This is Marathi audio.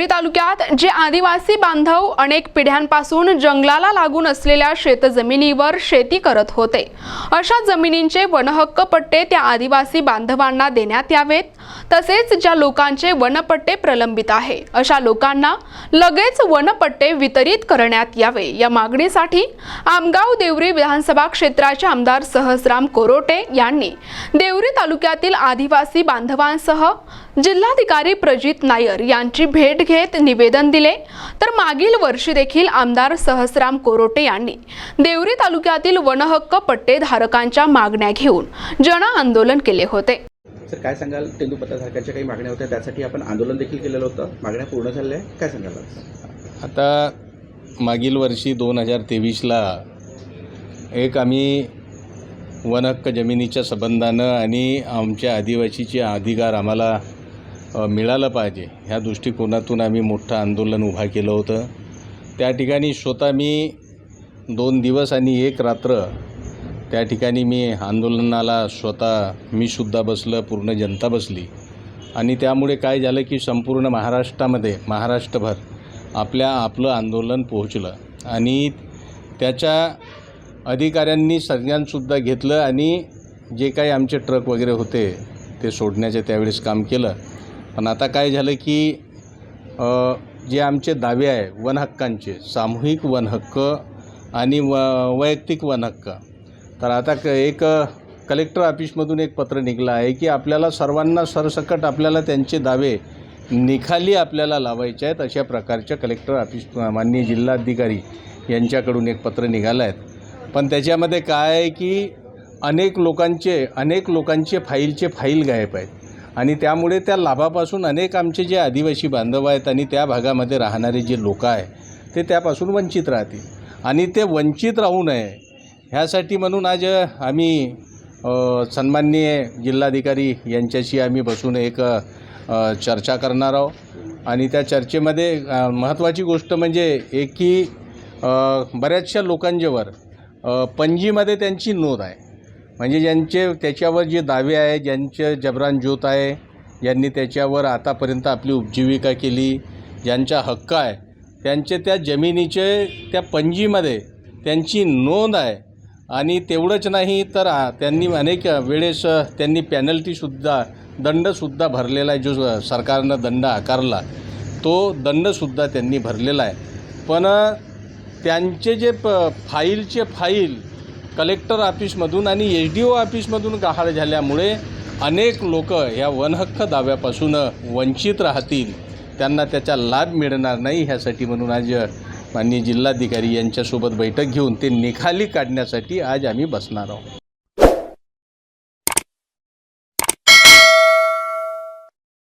देवरी तालुक्यात जे आदिवासी बांधव अनेक पिढ्यांपासून जंगलाला लागून असलेल्या शेतजमिनीवर शेती करत होते. अशा जमिनींचे वनहक्क पट्टे त्या आदिवासी बांधवांना देण्यात यावेत. तसेच ज्या लोकांचे वनपट्टे प्रलंबित आहे अशा लोकांना लगेच वनपट्टे वितरित करण्यात यावे. या मागणीसाठी आमगाव देवरी विधानसभा क्षेत्राचे आमदार सहसराम कोरोटे यांनी देवरी तालुक्यातील आदिवासी बांधवांसह जिल्हाधिकारी प्रजित नायर यांची भेट घेत निवेदन दिले. तर मागील वर्षी देखील आमदार सहसराम कोरोटे यांनी देवरी तालुक्यातील वनहक्क पट्टेधारकांच्या मागण्या घेऊन जन आंदोलन केले होते. सर काय सांगाल? तेंदूपत्ताधारकांच्या काही मागण्या होत्या त्यासाठी आपण आंदोलन देखील केलेलं होतं. मागण्या पूर्ण झालेल्या आहे काय सांगाल? आता मागील वर्षी दोन हजार तेवीसला एक आम्ही वनहक्क जमिनीच्या संबंधानं आणि आमच्या आदिवासीचे अधिकार आम्हाला मिळालं पाहिजे. ह्या दृष्टिकोनातून आम्ही मोठं आंदोलन उभा केलं होतं. त्या ठिकाणी स्वतः मी दोन दिवस आणि एक रात्र त्या ठिकाणी मी आंदोलनाला स्वतः मी सुद्धा बसलं पूर्ण जनता बसली. आणि त्यामुळे काय झालं की संपूर्ण महाराष्ट्रामध्ये महाराष्ट्रभर आपल्या आपलं आंदोलन पोहोचलं. आणि त्याच्या अधिकाऱ्यांनी सगळ्यांसुद्धा घेतलं आणि जे काही आमचे ट्रक वगैरे होते ते सोडण्याचे त्यावेळेस काम केलं. पण आता काय झालं की जे आमचे दावे आहे वनहक्कांचे सामूहिक वनहक्क आणि व वैयक्तिक वनहक्क तर आता क एक कलेक्टर ऑफिसमधून एक पत्र निघलं आहे की आपल्याला सर्वांना सरसकट आपल्याला त्यांचे दावे निखाली आपल्याला लावायचे आहेत अशा प्रकारच्या कलेक्टर ऑफिस माननीय जिल्हाधिकारी यांच्याकडून एक पत्र निघालं आहे. पण त्याच्यामध्ये काय आहे की अनेक लोकांचे अनेक लोकांचे फाईलचे फाईल गायब आहेत. आणि त्यामुळे त्या लाभापासून अनेक आमचे जे आदिवासी बांधव आहेत आणि त्या भागामध्ये राहणारे जे लोक आहे ते त्यापासून वंचित राहतील. आणि ते वंचित राहू नये ह्यासाठी म्हणून आज आम्ही सन्माननीय जिल्हाधिकारी यांच्याशी आम्ही बसून एक चर्चा करणार आहोत. आणि त्या चर्चेमध्ये महत्त्वाची गोष्ट म्हणजे एक की बऱ्याचशा लोकांच्यावर पणजीमध्ये त्यांची नोंद आहे. म्हणजे ज्यांचे त्याच्यावर जे दावे आहे ज्यांचे जबरान ज्योत आहे ज्यांनी त्याच्यावर आतापर्यंत आपली उपजीविका केली ज्यांचा हक्क आहे त्यांचे त्या जमिनीचे त्या पणजीमध्ये त्यांची नोंद आहे. आणि तेवढंच नाही तर त्यांनी अनेक वेळेस त्यांनी पॅनल्टीसुद्धा दंडसुद्धा भरलेला आहे जो सरकारनं दंड आकारला तो दंडसुद्धा त्यांनी भरलेला आहे. पण त्यांचे जे प फाईलचे फाईल कलेक्टर ऑफिसमधून आणि एच डी ओ ऑफिसमधून गहाळ झाल्यामुळे अनेक लोक या वनहक्क दाव्यापासून वंचित राहतील. त्यांना त्याचा लाभ मिळणार नाही ह्यासाठी म्हणून आज माननीय जिल्हाधिकारी यांच्यासोबत बैठक घेऊन ते निखाली काढण्यासाठी आज आम्ही बसणार आहोत.